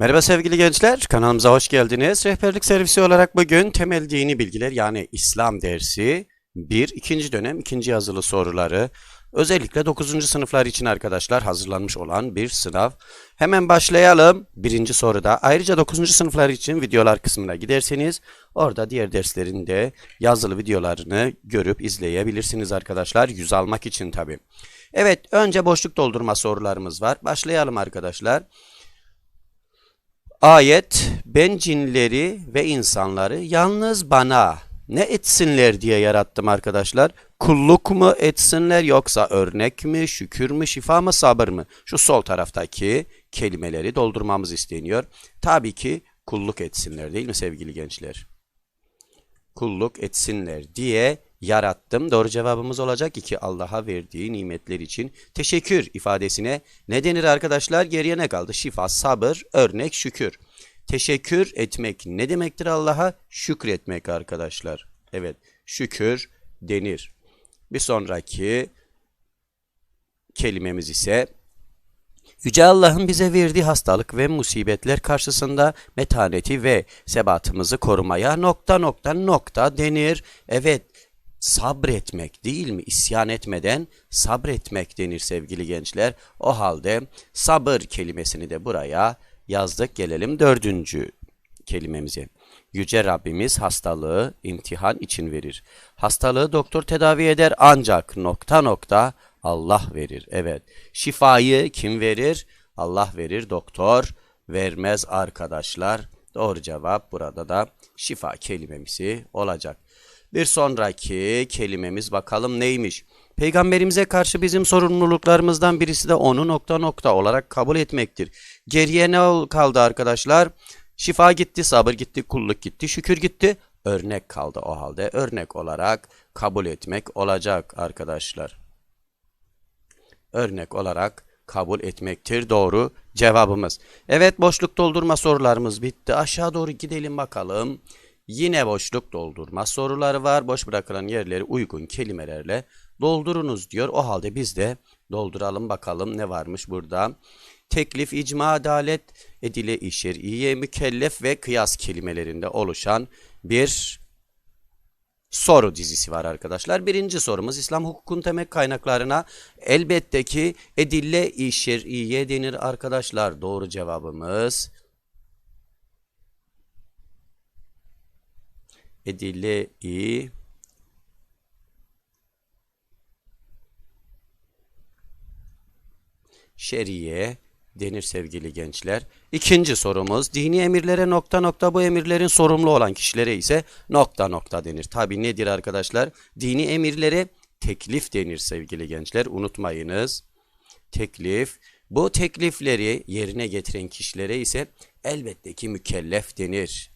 Merhaba sevgili gençler, kanalımıza hoş geldiniz. Rehberlik servisi olarak bugün temel dini bilgiler yani İslam dersi 1, ikinci dönem ikinci yazılı soruları özellikle 9. sınıflar için arkadaşlar hazırlanmış olan bir sınav. Hemen başlayalım birinci soruda. Ayrıca 9. sınıflar için videolar kısmına giderseniz orada diğer derslerin de yazılı videolarını görüp izleyebilirsiniz arkadaşlar. Yüz almak için tabii. Evet önce boşluk doldurma sorularımız var. Başlayalım arkadaşlar. Ayet ben cinleri ve insanları yalnız bana ne etsinler diye yarattım arkadaşlar. Kulluk mu etsinler yoksa örnek mi, şükür mü, şifa mı, sabır mı? Şu sol taraftaki kelimeleri doldurmamız isteniyor. Tabii ki kulluk etsinler değil mi sevgili gençler? Kulluk etsinler diye yarattım. Doğru cevabımız olacak ki Allah'a verdiği nimetler için teşekkür ifadesine ne denir arkadaşlar? Geriye ne kaldı? Şifa, sabır, örnek, şükür. Teşekkür etmek ne demektir Allah'a? Şükretmek arkadaşlar. Evet, şükür denir. Bir sonraki kelimemiz ise Yüce Allah'ın bize verdiği hastalık ve musibetler karşısında metaneti ve sebatımızı korumaya nokta nokta nokta denir. Evet, sabretmek değil mi? İsyan etmeden sabretmek denir sevgili gençler. O halde sabır kelimesini de buraya yazdık. Gelelim dördüncü kelimemize. Yüce Rabbimiz hastalığı imtihan için verir. Hastalığı doktor tedavi eder ancak nokta nokta Allah verir. Evet. Şifayı kim verir? Allah verir. Doktor vermez arkadaşlar. Doğru cevap burada da şifa kelimemizi olacak. Bir sonraki kelimemiz bakalım neymiş? Peygamberimize karşı bizim sorumluluklarımızdan birisi de onu nokta nokta olarak kabul etmektir. Geriye ne kaldı arkadaşlar? Şifa gitti, sabır gitti, kulluk gitti, şükür gitti. Örnek kaldı o halde. Örnek olarak kabul etmek olacak arkadaşlar. Örnek olarak kabul etmektir doğru cevabımız. Evet boşluk doldurma sorularımız bitti. Aşağı doğru gidelim bakalım. Yine boşluk doldurma soruları var. Boş bırakılan yerleri uygun kelimelerle doldurunuz diyor. O halde biz de dolduralım bakalım ne varmış burada. Teklif, icma, adalet, edile-i şer'iye, mükellef ve kıyas kelimelerinde oluşan bir soru dizisi var arkadaşlar. Birinci sorumuz İslam hukukun temel kaynaklarına elbette ki edille-i şer'iye denir arkadaşlar. Doğru cevabımız edille-i şeriye denir sevgili gençler. İkinci sorumuz dini emirlere nokta nokta bu emirlerin sorumlu olan kişilere ise nokta nokta denir. Tabi nedir arkadaşlar? Dini emirlere teklif denir sevgili gençler. Unutmayınız. Teklif. Bu teklifleri yerine getiren kişilere ise elbette ki mükellef denir.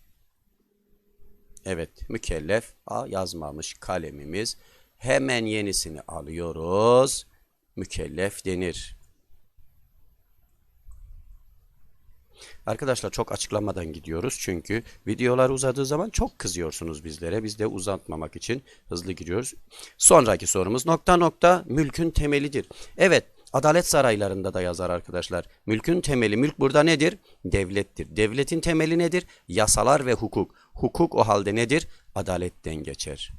Evet mükellef A yazmamış kalemimiz. Hemen yenisini alıyoruz. Mükellef denir. Arkadaşlar çok açıklamadan gidiyoruz çünkü videolar uzadığı zaman çok kızıyorsunuz bizlere. Biz de uzatmamak için hızlı giriyoruz. Sonraki sorumuz nokta nokta mülkün temelidir. Evet adalet saraylarında da yazar arkadaşlar. Mülkün temeli mülk burada nedir? Devlettir. Devletin temeli nedir? Yasalar ve hukuk. Hukuk o halde nedir? Adaletten geçer.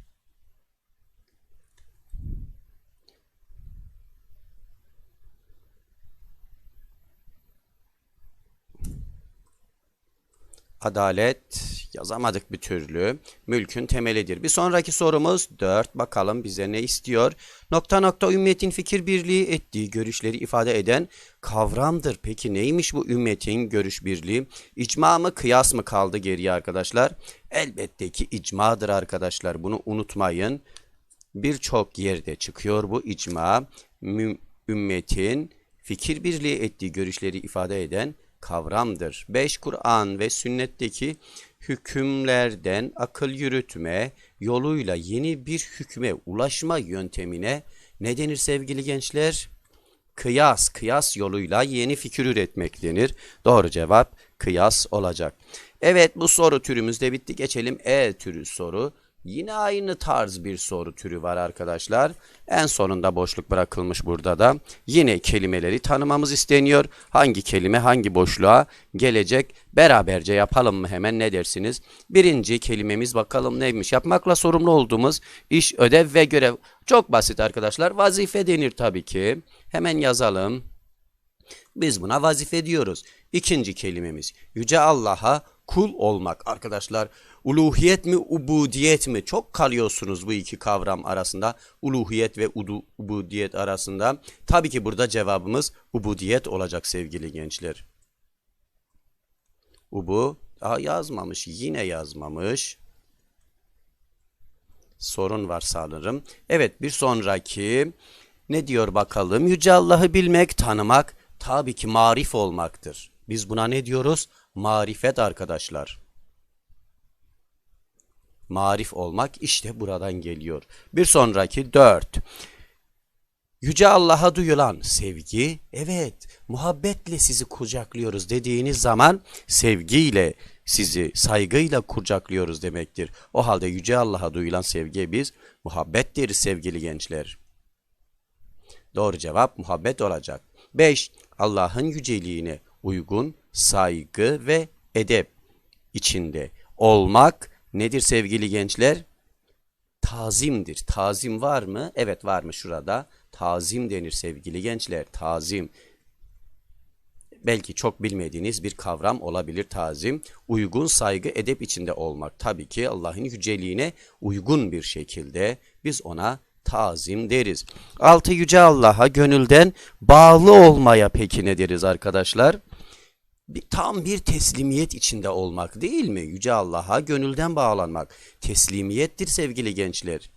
Adalet yazamadık bir türlü. Mülkün temelidir. Bir sonraki sorumuz 4. Bakalım bize ne istiyor? Nokta nokta ümmetin fikir birliği ettiği görüşleri ifade eden kavramdır. Peki neymiş bu ümmetin görüş birliği? İcma mı kıyas mı kaldı geriye arkadaşlar? Elbette ki icmadır arkadaşlar. Bunu unutmayın. Birçok yerde çıkıyor bu icma. Ümmetin fikir birliği ettiği görüşleri ifade eden kavramdır. 5 Kur'an ve sünnetteki hükümlerden akıl yürütme yoluyla yeni bir hükme ulaşma yöntemine ne denir sevgili gençler? Kıyas, kıyas yoluyla yeni fikir üretmek denir. Doğru cevap kıyas olacak. Evet bu soru türümüz de bitti. Geçelim E türü soru. Yine aynı tarz bir soru türü var arkadaşlar. En sonunda boşluk bırakılmış burada da. Yine kelimeleri tanımamız isteniyor. Hangi kelime hangi boşluğa gelecek? Beraberce yapalım mı hemen ne dersiniz? Birinci kelimemiz bakalım neymiş? Yapmakla sorumlu olduğumuz iş, ödev ve görev. Çok basit arkadaşlar. Vazife denir tabii ki. Hemen yazalım. Biz buna vazife diyoruz. İkinci kelimemiz Yüce Allah'a kul olmak arkadaşlar. Uluhiyet mi ubudiyet mi? Çok kalıyorsunuz bu iki kavram arasında. Uluhiyet ve udu, ubudiyet arasında. Tabii ki burada cevabımız ubudiyet olacak sevgili gençler. Ubu Aa, yazmamış yine yazmamış. Sorun var sanırım. Evet bir sonraki ne diyor bakalım? Yüce Allah'ı bilmek, tanımak tabii ki marif olmaktır. Biz buna ne diyoruz? Marifet arkadaşlar. Marif olmak işte buradan geliyor. Bir sonraki dört. Yüce Allah'a duyulan sevgi, evet muhabbetle sizi kucaklıyoruz dediğiniz zaman sevgiyle sizi saygıyla kucaklıyoruz demektir. O halde Yüce Allah'a duyulan sevgiye biz muhabbet deriz sevgili gençler. Doğru cevap muhabbet olacak. 5. Allah'ın yüceliğine uygun saygı ve edep içinde olmak nedir sevgili gençler? Tazimdir. Tazim var mı? Evet var mı şurada? Tazim denir sevgili gençler. Tazim. Belki çok bilmediğiniz bir kavram olabilir tazim. Uygun saygı edep içinde olmak. Tabii ki Allah'ın yüceliğine uygun bir şekilde biz ona tazim deriz. Altı yüce Allah'a gönülden bağlı olmaya peki ne deriz arkadaşlar? Tam bir teslimiyet içinde olmak değil mi? Yüce Allah'a gönülden bağlanmak. Teslimiyettir sevgili gençler.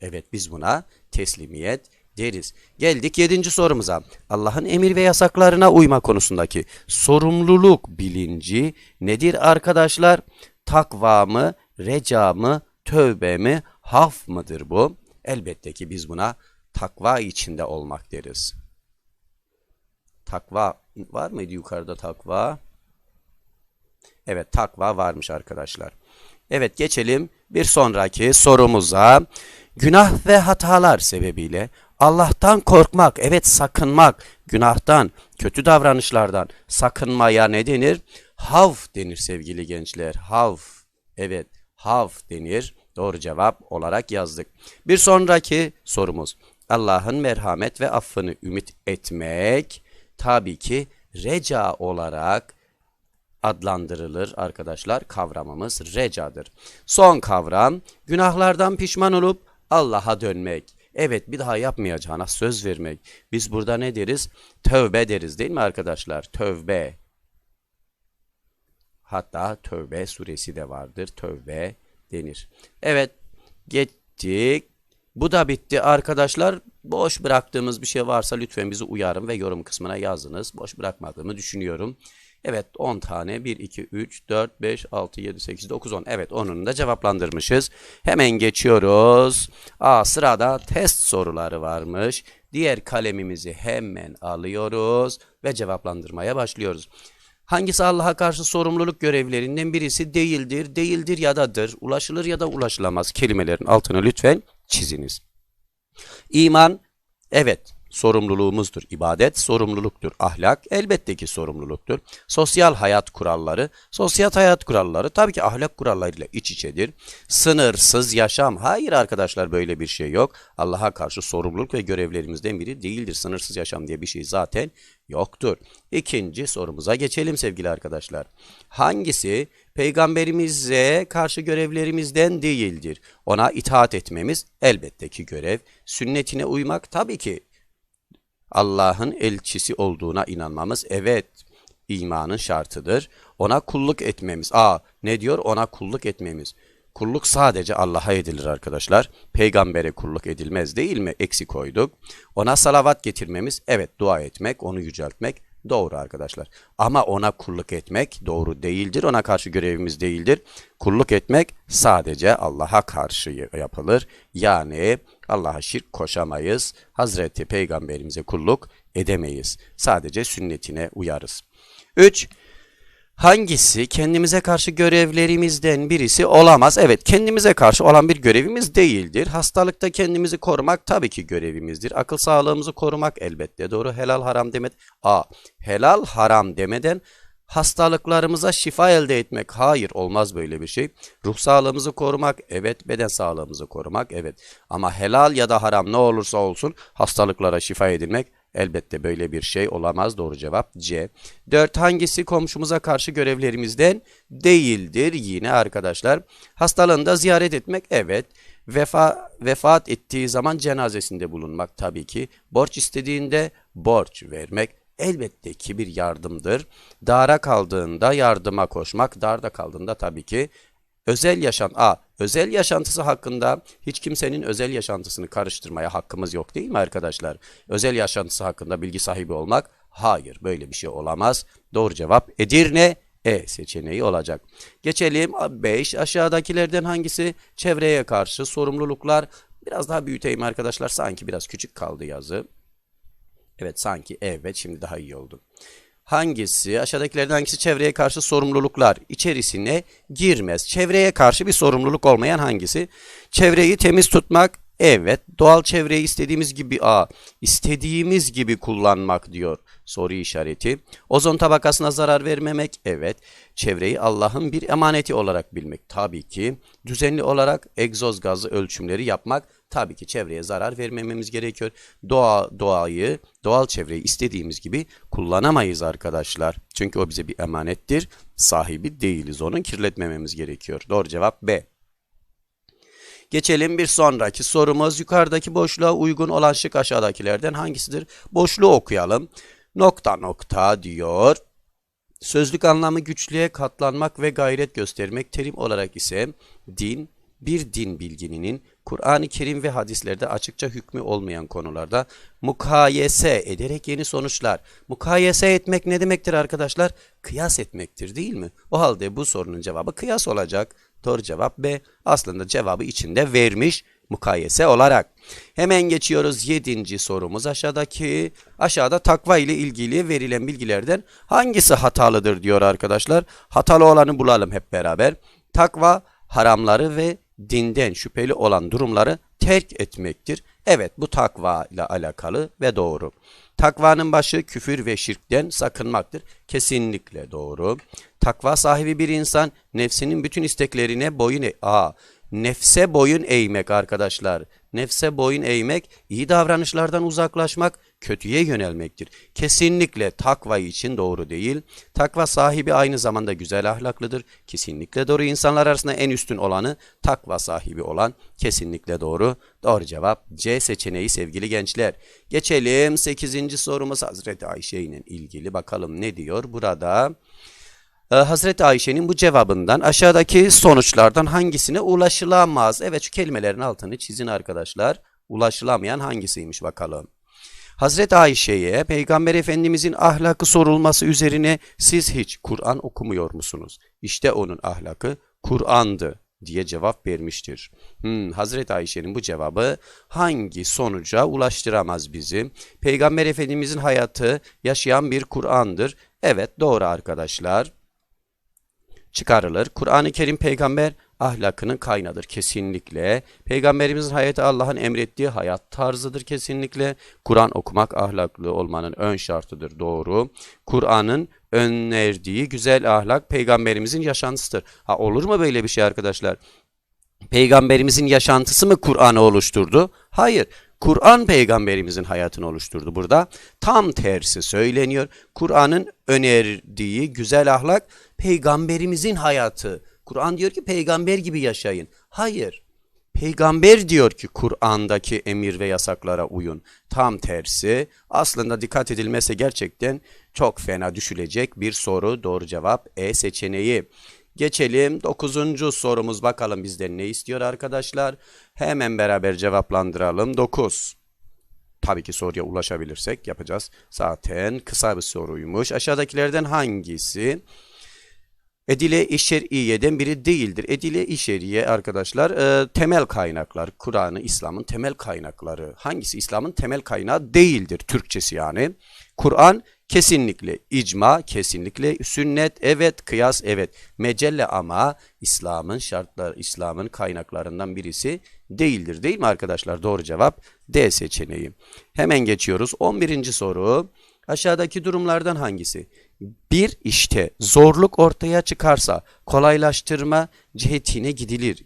Evet biz buna teslimiyet deriz. Geldik yedinci sorumuza. Allah'ın emir ve yasaklarına uyma konusundaki sorumluluk bilinci nedir arkadaşlar? Takva mı, reca mı, tövbe mi, haf mıdır bu? Elbette ki biz buna takva içinde olmak deriz. Takva var mıydı yukarıda takva? Evet takva varmış arkadaşlar. Evet geçelim bir sonraki sorumuza. Günah ve hatalar sebebiyle Allah'tan korkmak, evet sakınmak, günahtan, kötü davranışlardan sakınmaya ne denir? Hav denir sevgili gençler. Hav. Evet, hav denir. Doğru cevap olarak yazdık. Bir sonraki sorumuz. Allah'ın merhamet ve affını ümit etmek tabii ki reca olarak adlandırılır arkadaşlar. Kavramımız recadır. Son kavram günahlardan pişman olup Allah'a dönmek. Evet bir daha yapmayacağına söz vermek. Biz burada ne deriz? Tövbe deriz değil mi arkadaşlar? Tövbe. Hatta Tövbe suresi de vardır. Tövbe denir. Evet geçtik. Bu da bitti arkadaşlar. Boş bıraktığımız bir şey varsa lütfen bizi uyarın ve yorum kısmına yazınız. Boş bırakmadığımı düşünüyorum. Evet 10 tane 1, 2, 3, 4, 5, 6, 7, 8, 9, 10. Evet onun da cevaplandırmışız. Hemen geçiyoruz. Aa, sırada test soruları varmış. Diğer kalemimizi hemen alıyoruz ve cevaplandırmaya başlıyoruz. Hangisi Allah'a karşı sorumluluk görevlerinden birisi değildir, değildir ya dadır, ulaşılır ya da ulaşılamaz kelimelerin altını lütfen çiziniz. İman, evet sorumluluğumuzdur. İbadet sorumluluktur. Ahlak elbette ki sorumluluktur. Sosyal hayat kuralları, sosyal hayat kuralları tabii ki ahlak kurallarıyla iç içedir. Sınırsız yaşam. Hayır arkadaşlar böyle bir şey yok. Allah'a karşı sorumluluk ve görevlerimizden biri değildir. Sınırsız yaşam diye bir şey zaten yoktur. İkinci sorumuza geçelim sevgili arkadaşlar. Hangisi peygamberimize karşı görevlerimizden değildir? Ona itaat etmemiz elbette ki görev. Sünnetine uymak tabii ki Allah'ın elçisi olduğuna inanmamız evet imanın şartıdır. Ona kulluk etmemiz. Aa ne diyor? Ona kulluk etmemiz. Kulluk sadece Allah'a edilir arkadaşlar. Peygambere kulluk edilmez değil mi? Eksi koyduk. Ona salavat getirmemiz. Evet dua etmek, onu yüceltmek doğru arkadaşlar. Ama ona kulluk etmek doğru değildir. Ona karşı görevimiz değildir. Kulluk etmek sadece Allah'a karşı yapılır. Yani Allah'a şirk koşamayız. Hazreti Peygamberimize kulluk edemeyiz. Sadece sünnetine uyarız. 3. Hangisi kendimize karşı görevlerimizden birisi olamaz? Evet, kendimize karşı olan bir görevimiz değildir. Hastalıkta kendimizi korumak tabii ki görevimizdir. Akıl sağlığımızı korumak elbette doğru. Helal haram demet. A. Helal haram demeden hastalıklarımıza şifa elde etmek. Hayır, olmaz böyle bir şey. Ruh sağlığımızı korumak, evet. Beden sağlığımızı korumak, evet. Ama helal ya da haram ne olursa olsun hastalıklara şifa edilmek Elbette böyle bir şey olamaz. Doğru cevap C. 4. Hangisi komşumuza karşı görevlerimizden değildir? Yine arkadaşlar. Hastalığında ziyaret etmek evet. Vefa, vefat ettiği zaman cenazesinde bulunmak tabii ki. Borç istediğinde borç vermek elbette ki bir yardımdır. Dara kaldığında yardıma koşmak, darda kaldığında tabii ki Özel yaşam A. Özel yaşantısı hakkında hiç kimsenin özel yaşantısını karıştırmaya hakkımız yok değil mi arkadaşlar? Özel yaşantısı hakkında bilgi sahibi olmak hayır böyle bir şey olamaz. Doğru cevap Edirne E seçeneği olacak. Geçelim 5 aşağıdakilerden hangisi çevreye karşı sorumluluklar biraz daha büyüteyim arkadaşlar sanki biraz küçük kaldı yazı. Evet sanki evet şimdi daha iyi oldu hangisi aşağıdakilerden hangisi çevreye karşı sorumluluklar içerisine girmez? Çevreye karşı bir sorumluluk olmayan hangisi? Çevreyi temiz tutmak Evet, doğal çevreyi istediğimiz gibi a istediğimiz gibi kullanmak diyor soru işareti. Ozon tabakasına zarar vermemek evet. Çevreyi Allah'ın bir emaneti olarak bilmek tabii ki. Düzenli olarak egzoz gazı ölçümleri yapmak tabii ki çevreye zarar vermememiz gerekiyor. Doğa doğayı, doğal çevreyi istediğimiz gibi kullanamayız arkadaşlar. Çünkü o bize bir emanettir. Sahibi değiliz. Onun kirletmememiz gerekiyor. Doğru cevap B. Geçelim bir sonraki sorumuz. Yukarıdaki boşluğa uygun olan şık aşağıdakilerden hangisidir? Boşluğu okuyalım. Nokta nokta diyor. Sözlük anlamı güçlüğe katlanmak ve gayret göstermek. Terim olarak ise din, bir din bilgininin Kur'an-ı Kerim ve hadislerde açıkça hükmü olmayan konularda mukayese ederek yeni sonuçlar. Mukayese etmek ne demektir arkadaşlar? Kıyas etmektir değil mi? O halde bu sorunun cevabı kıyas olacak. Doğru cevap B. Aslında cevabı içinde vermiş mukayese olarak. Hemen geçiyoruz 7. sorumuz aşağıdaki. Aşağıda takva ile ilgili verilen bilgilerden hangisi hatalıdır diyor arkadaşlar. Hatalı olanı bulalım hep beraber. Takva haramları ve dinden şüpheli olan durumları terk etmektir. Evet bu takva ile alakalı ve doğru. Takvanın başı küfür ve şirkten sakınmaktır. Kesinlikle doğru. Takva sahibi bir insan nefsinin bütün isteklerine boyun e nefse boyun eğmek arkadaşlar. Nefse boyun eğmek, iyi davranışlardan uzaklaşmak, kötüye yönelmektir. Kesinlikle takva için doğru değil. Takva sahibi aynı zamanda güzel ahlaklıdır. Kesinlikle doğru. İnsanlar arasında en üstün olanı takva sahibi olan kesinlikle doğru. Doğru cevap C seçeneği sevgili gençler. Geçelim 8. sorumuz Hazreti Ayşe ile ilgili. Bakalım ne diyor burada. Ee, Hazreti Ayşe'nin bu cevabından aşağıdaki sonuçlardan hangisine ulaşılamaz? Evet şu kelimelerin altını çizin arkadaşlar. Ulaşılamayan hangisiymiş bakalım. Hazreti Ayşe'ye Peygamber Efendimizin ahlakı sorulması üzerine siz hiç Kur'an okumuyor musunuz? İşte onun ahlakı Kur'an'dı diye cevap vermiştir. Hmm, Hazreti Ayşe'nin bu cevabı hangi sonuca ulaştıramaz bizi? Peygamber Efendimizin hayatı yaşayan bir Kur'an'dır. Evet doğru arkadaşlar çıkarılır. Kur'an-ı Kerim peygamber ahlakının kaynağıdır kesinlikle. Peygamberimizin hayatı Allah'ın emrettiği hayat tarzıdır kesinlikle. Kur'an okumak ahlaklı olmanın ön şartıdır doğru. Kur'an'ın önerdiği güzel ahlak peygamberimizin yaşantısıdır. Ha olur mu böyle bir şey arkadaşlar? Peygamberimizin yaşantısı mı Kur'an'ı oluşturdu? Hayır. Kur'an peygamberimizin hayatını oluşturdu burada. Tam tersi söyleniyor. Kur'an'ın önerdiği güzel ahlak peygamberimizin hayatı. Kur'an diyor ki peygamber gibi yaşayın. Hayır. Peygamber diyor ki Kur'an'daki emir ve yasaklara uyun. Tam tersi. Aslında dikkat edilmese gerçekten çok fena düşülecek bir soru. Doğru cevap E seçeneği. Geçelim 9. sorumuz bakalım bizden ne istiyor arkadaşlar. Hemen beraber cevaplandıralım. 9. Tabii ki soruya ulaşabilirsek yapacağız. Zaten kısa bir soruymuş. Aşağıdakilerden hangisi Edile-i Şer'iye'den biri değildir. Edile-i arkadaşlar e, temel kaynaklar. Kur'an'ı İslam'ın temel kaynakları. Hangisi İslam'ın temel kaynağı değildir. Türkçesi yani. Kur'an Kesinlikle icma, kesinlikle sünnet, evet, kıyas, evet. Mecelle ama İslam'ın şartları, İslam'ın kaynaklarından birisi değildir. Değil mi arkadaşlar? Doğru cevap D seçeneği. Hemen geçiyoruz. 11. soru. Aşağıdaki durumlardan hangisi? Bir işte zorluk ortaya çıkarsa kolaylaştırma cihetine gidilir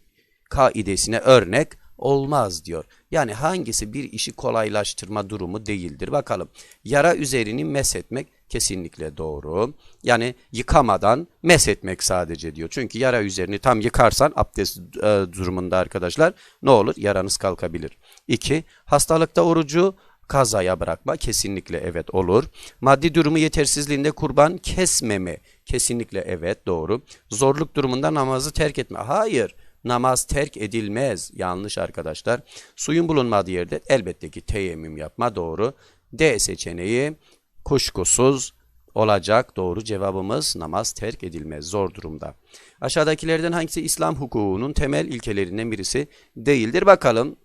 kaidesine örnek olmaz diyor. Yani hangisi bir işi kolaylaştırma durumu değildir. Bakalım. Yara üzerini meshetmek kesinlikle doğru. Yani yıkamadan meshetmek sadece diyor. Çünkü yara üzerini tam yıkarsan abdest e, durumunda arkadaşlar ne olur? Yaranız kalkabilir. 2. Hastalıkta orucu kazaya bırakma kesinlikle evet olur. Maddi durumu yetersizliğinde kurban kesmeme kesinlikle evet doğru. Zorluk durumunda namazı terk etme. Hayır namaz terk edilmez. Yanlış arkadaşlar. Suyun bulunmadığı yerde elbette ki teyemmüm yapma doğru. D seçeneği kuşkusuz olacak. Doğru cevabımız namaz terk edilmez zor durumda. Aşağıdakilerden hangisi İslam hukukunun temel ilkelerinden birisi değildir? Bakalım.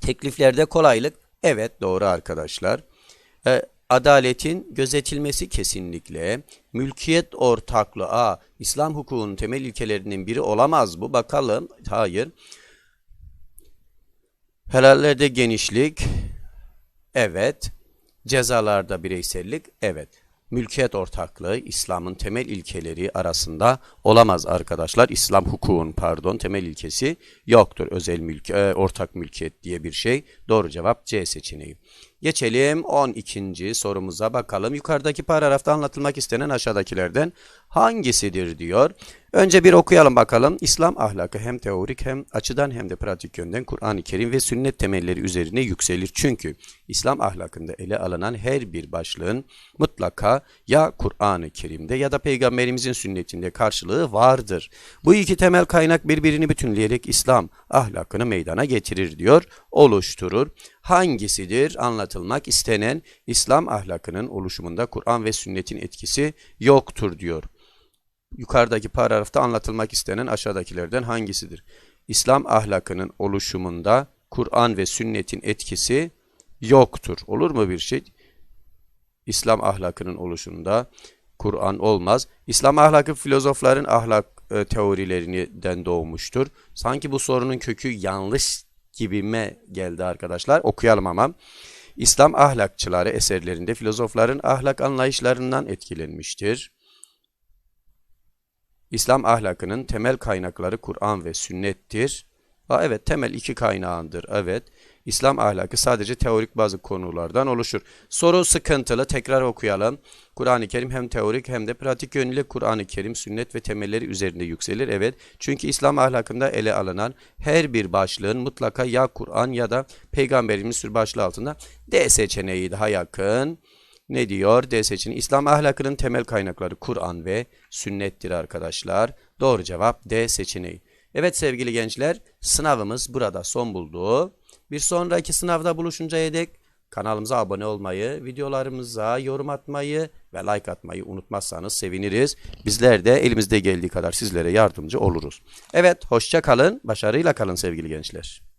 Tekliflerde kolaylık evet doğru arkadaşlar. E, adaletin gözetilmesi kesinlikle. Mülkiyet ortaklığı a, İslam hukukunun temel ilkelerinden biri olamaz bu. Bakalım. Hayır. Helallerde genişlik. Evet. Cezalarda bireysellik. Evet. Mülkiyet ortaklığı İslam'ın temel ilkeleri arasında olamaz arkadaşlar. İslam hukukun pardon temel ilkesi yoktur. Özel mülk, e, ortak mülkiyet diye bir şey. Doğru cevap C seçeneği. Geçelim 12. sorumuza bakalım. Yukarıdaki paragrafta anlatılmak istenen aşağıdakilerden hangisidir diyor. Önce bir okuyalım bakalım. İslam ahlakı hem teorik hem açıdan hem de pratik yönden Kur'an-ı Kerim ve sünnet temelleri üzerine yükselir. Çünkü İslam ahlakında ele alınan her bir başlığın mutlaka ya Kur'an-ı Kerim'de ya da Peygamberimizin sünnetinde karşılığı vardır. Bu iki temel kaynak birbirini bütünleyerek İslam ahlakını meydana getirir diyor, oluşturur. Hangisidir anlatılmak istenen İslam ahlakının oluşumunda Kur'an ve sünnetin etkisi yoktur diyor. Yukarıdaki paragrafta anlatılmak istenen aşağıdakilerden hangisidir? İslam ahlakının oluşumunda Kur'an ve sünnetin etkisi yoktur. Olur mu bir şey? İslam ahlakının oluşumunda Kur'an olmaz. İslam ahlakı filozofların ahlak e, teorilerinden doğmuştur. Sanki bu sorunun kökü yanlış gibime geldi arkadaşlar. Okuyalım ama. İslam ahlakçıları eserlerinde filozofların ahlak anlayışlarından etkilenmiştir. İslam ahlakının temel kaynakları Kur'an ve sünnettir. Ha, evet temel iki kaynağındır. Evet. İslam ahlakı sadece teorik bazı konulardan oluşur. Soru sıkıntılı. Tekrar okuyalım. Kur'an-ı Kerim hem teorik hem de pratik yönüyle Kur'an-ı Kerim sünnet ve temelleri üzerinde yükselir. Evet. Çünkü İslam ahlakında ele alınan her bir başlığın mutlaka ya Kur'an ya da Peygamberimiz sür başlığı altında D seçeneği daha yakın. Ne diyor? D seçeneği. İslam ahlakının temel kaynakları Kur'an ve sünnettir arkadaşlar. Doğru cevap D seçeneği. Evet sevgili gençler sınavımız burada son buldu. Bir sonraki sınavda buluşuncaya dek kanalımıza abone olmayı, videolarımıza yorum atmayı ve like atmayı unutmazsanız seviniriz. Bizler de elimizde geldiği kadar sizlere yardımcı oluruz. Evet hoşça kalın, başarıyla kalın sevgili gençler.